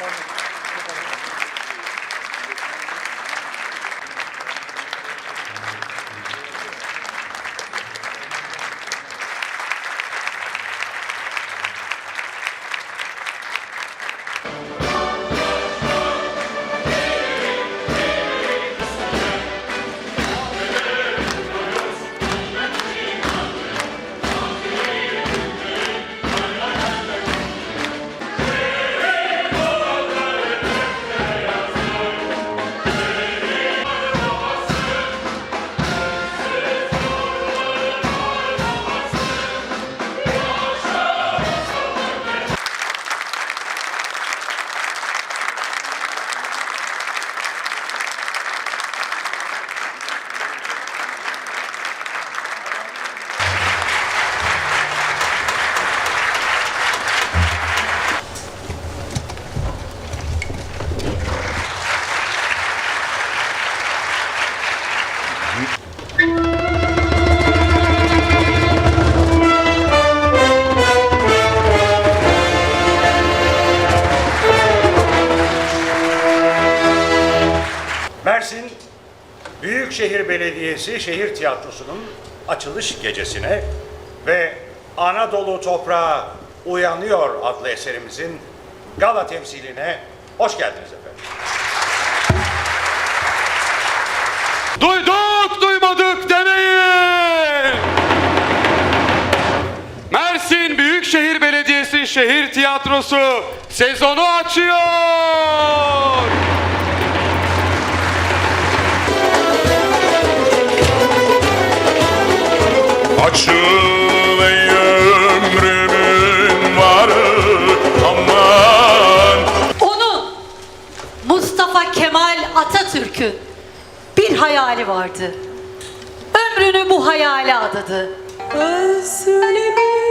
Дякую. Mersin Büyükşehir Belediyesi Şehir Tiyatrosu'nun açılış gecesine ve Anadolu Toprağı Uyanıyor adlı eserimizin gala temsiline hoş geldiniz efendim. Duyduk duymadık demeyin. Mersin Büyükşehir Belediyesi Şehir Tiyatrosu sezonu açıyor. Açıl ey ömrümün varı aman Onun Mustafa Kemal Atatürk'ün bir hayali vardı. Ömrünü bu hayale adadı. Özlemiş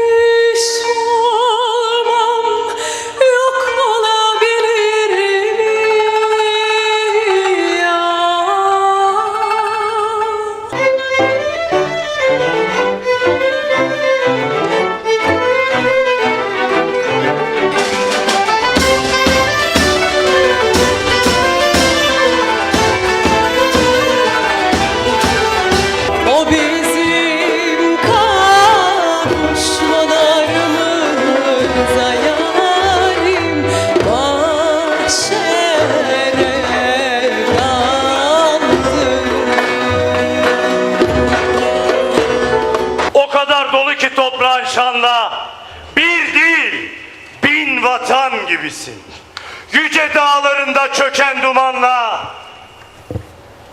gibisin Yüce dağlarında çöken dumanla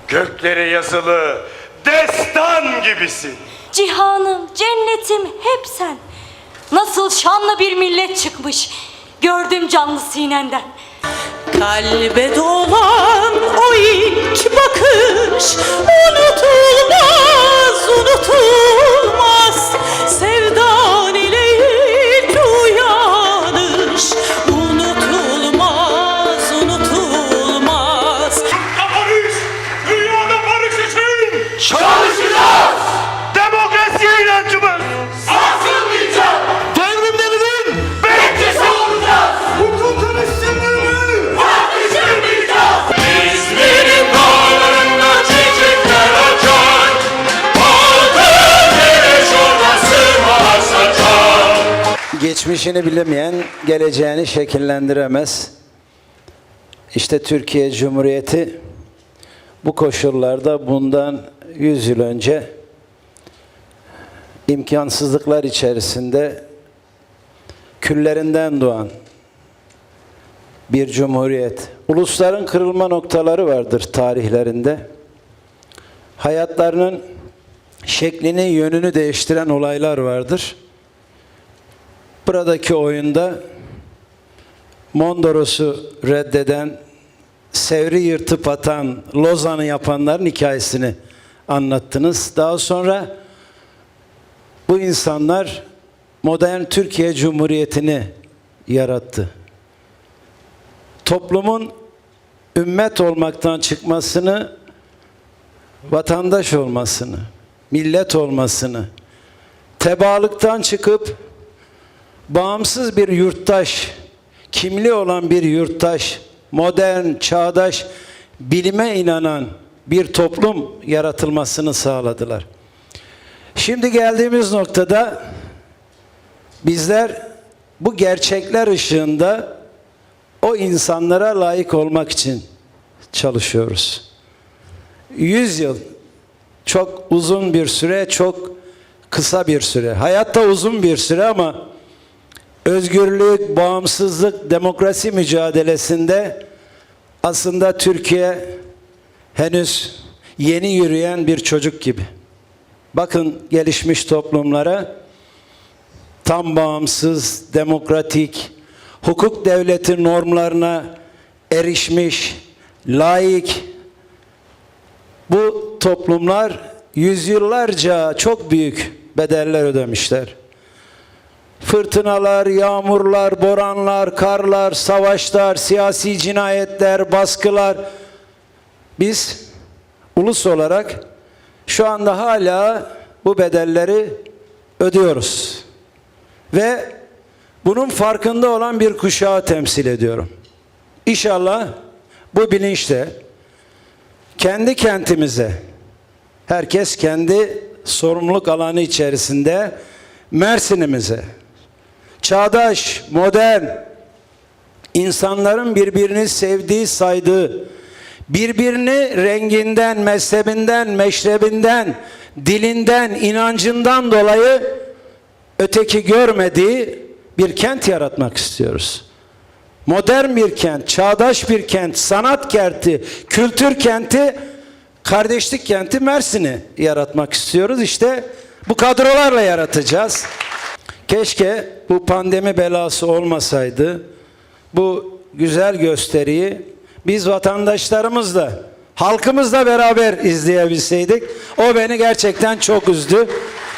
Göklere yazılı destan gibisin Cihanım, cennetim hep sen. Nasıl şanlı bir millet çıkmış. Gördüm canlı sinenden. Kalbe dolan o ilk bakış unutulmaz, unutulmaz. Geçmişini bilemeyen geleceğini şekillendiremez. İşte Türkiye Cumhuriyeti bu koşullarda bundan 100 yıl önce imkansızlıklar içerisinde küllerinden doğan bir cumhuriyet. Ulusların kırılma noktaları vardır tarihlerinde. Hayatlarının şeklini, yönünü değiştiren olaylar vardır. Buradaki oyunda Mondros'u reddeden, Sevri yırtıp atan, Lozan'ı yapanların hikayesini anlattınız. Daha sonra bu insanlar modern Türkiye Cumhuriyeti'ni yarattı. Toplumun ümmet olmaktan çıkmasını, vatandaş olmasını, millet olmasını, tebaalıktan çıkıp bağımsız bir yurttaş, kimliği olan bir yurttaş, modern, çağdaş, bilime inanan bir toplum yaratılmasını sağladılar. Şimdi geldiğimiz noktada bizler bu gerçekler ışığında o insanlara layık olmak için çalışıyoruz. 100 yıl çok uzun bir süre, çok kısa bir süre. Hayatta uzun bir süre ama özgürlük, bağımsızlık, demokrasi mücadelesinde aslında Türkiye henüz yeni yürüyen bir çocuk gibi. Bakın gelişmiş toplumlara tam bağımsız, demokratik, hukuk devleti normlarına erişmiş, layık, bu toplumlar yüzyıllarca çok büyük bedeller ödemişler. Fırtınalar, yağmurlar, boranlar, karlar, savaşlar, siyasi cinayetler, baskılar. Biz ulus olarak şu anda hala bu bedelleri ödüyoruz. Ve bunun farkında olan bir kuşağı temsil ediyorum. İnşallah bu bilinçle kendi kentimize, herkes kendi sorumluluk alanı içerisinde Mersin'imize, çağdaş, modern, insanların birbirini sevdiği, saydığı, birbirini renginden, mezhebinden, meşrebinden, dilinden, inancından dolayı öteki görmediği bir kent yaratmak istiyoruz. Modern bir kent, çağdaş bir kent, sanat kenti, kültür kenti, kardeşlik kenti Mersin'i yaratmak istiyoruz. İşte bu kadrolarla yaratacağız. Keşke bu pandemi belası olmasaydı. Bu güzel gösteriyi biz vatandaşlarımızla, halkımızla beraber izleyebilseydik. O beni gerçekten çok üzdü.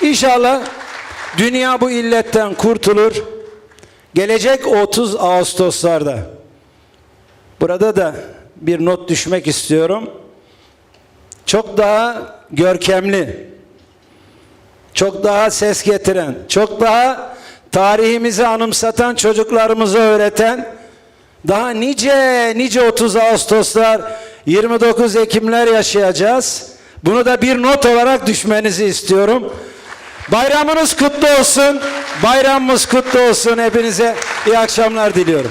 İnşallah dünya bu illetten kurtulur. Gelecek 30 Ağustoslarda burada da bir not düşmek istiyorum. Çok daha görkemli, çok daha ses getiren, çok daha tarihimizi anımsatan çocuklarımıza öğreten daha nice nice 30 Ağustoslar 29 Ekimler yaşayacağız. Bunu da bir not olarak düşmenizi istiyorum. Bayramınız kutlu olsun. Bayramımız kutlu olsun. Hepinize iyi akşamlar diliyorum.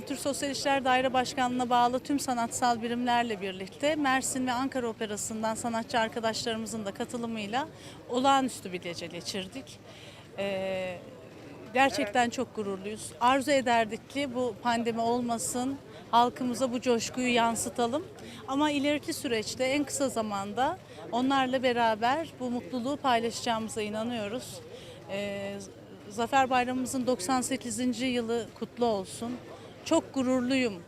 Kültür Sosyal İşler Daire Başkanlığı'na bağlı tüm sanatsal birimlerle birlikte Mersin ve Ankara Operası'ndan sanatçı arkadaşlarımızın da katılımıyla olağanüstü bir gece geçirdik. Ee, gerçekten çok gururluyuz. Arzu ederdik ki bu pandemi olmasın, halkımıza bu coşkuyu yansıtalım. Ama ileriki süreçte en kısa zamanda onlarla beraber bu mutluluğu paylaşacağımıza inanıyoruz. Ee, Zafer Bayramımızın 98. yılı kutlu olsun. Çok gururluyum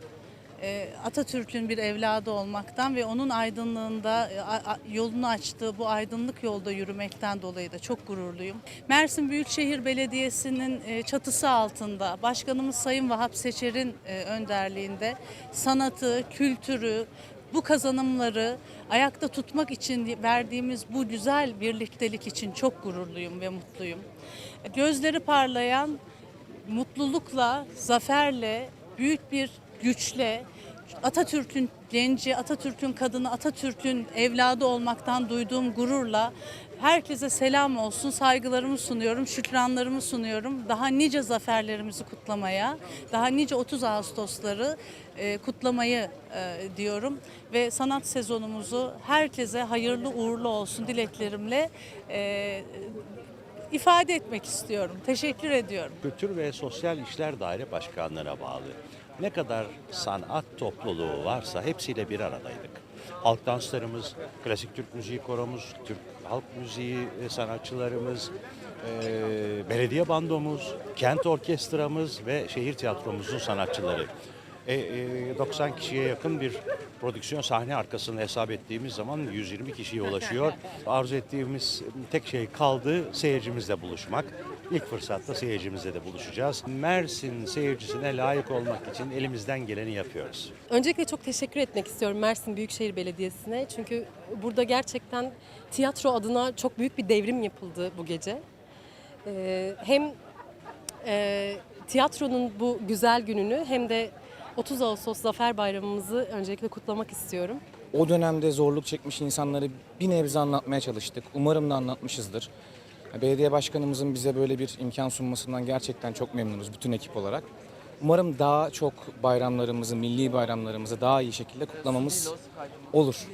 e, Atatürk'ün bir evladı olmaktan ve onun aydınlığında e, yolunu açtığı bu aydınlık yolda yürümekten dolayı da çok gururluyum. Mersin Büyükşehir Belediyesi'nin e, çatısı altında Başkanımız Sayın Vahap Seçer'in önderliğinde sanatı, kültürü, bu kazanımları ayakta tutmak için verdiğimiz bu güzel birliktelik için çok gururluyum ve mutluyum. Gözleri parlayan mutlulukla, zaferle, büyük bir güçle Atatürk'ün genci, Atatürk'ün kadını, Atatürk'ün evladı olmaktan duyduğum gururla herkese selam olsun, saygılarımı sunuyorum, şükranlarımı sunuyorum. Daha nice zaferlerimizi kutlamaya, daha nice 30 Ağustosları e, kutlamayı e, diyorum ve sanat sezonumuzu herkese hayırlı uğurlu olsun dileklerimle e, ifade etmek istiyorum. Teşekkür ediyorum. Kültür ve Sosyal İşler Daire Başkanlığı'na bağlı. Ne kadar sanat topluluğu varsa hepsiyle bir aradaydık. halk danslarımız, klasik Türk müziği koromuz, Türk halk müziği e, sanatçılarımız, e, belediye bandomuz, kent orkestramız ve şehir tiyatromuzun sanatçıları. E, e, 90 kişiye yakın bir prodüksiyon sahne arkasını hesap ettiğimiz zaman 120 kişiye ulaşıyor. Arzu ettiğimiz tek şey kaldı seyircimizle buluşmak. İlk fırsatta seyircimizle de buluşacağız. Mersin seyircisine layık olmak için elimizden geleni yapıyoruz. Öncelikle çok teşekkür etmek istiyorum Mersin Büyükşehir Belediyesi'ne. Çünkü burada gerçekten tiyatro adına çok büyük bir devrim yapıldı bu gece. Ee, hem e, tiyatronun bu güzel gününü hem de 30 Ağustos Zafer Bayramımızı öncelikle kutlamak istiyorum. O dönemde zorluk çekmiş insanları bir nebze anlatmaya çalıştık. Umarım da anlatmışızdır. Belediye başkanımızın bize böyle bir imkan sunmasından gerçekten çok memnunuz bütün ekip olarak. Umarım daha çok bayramlarımızı, milli bayramlarımızı daha iyi şekilde kutlamamız olur.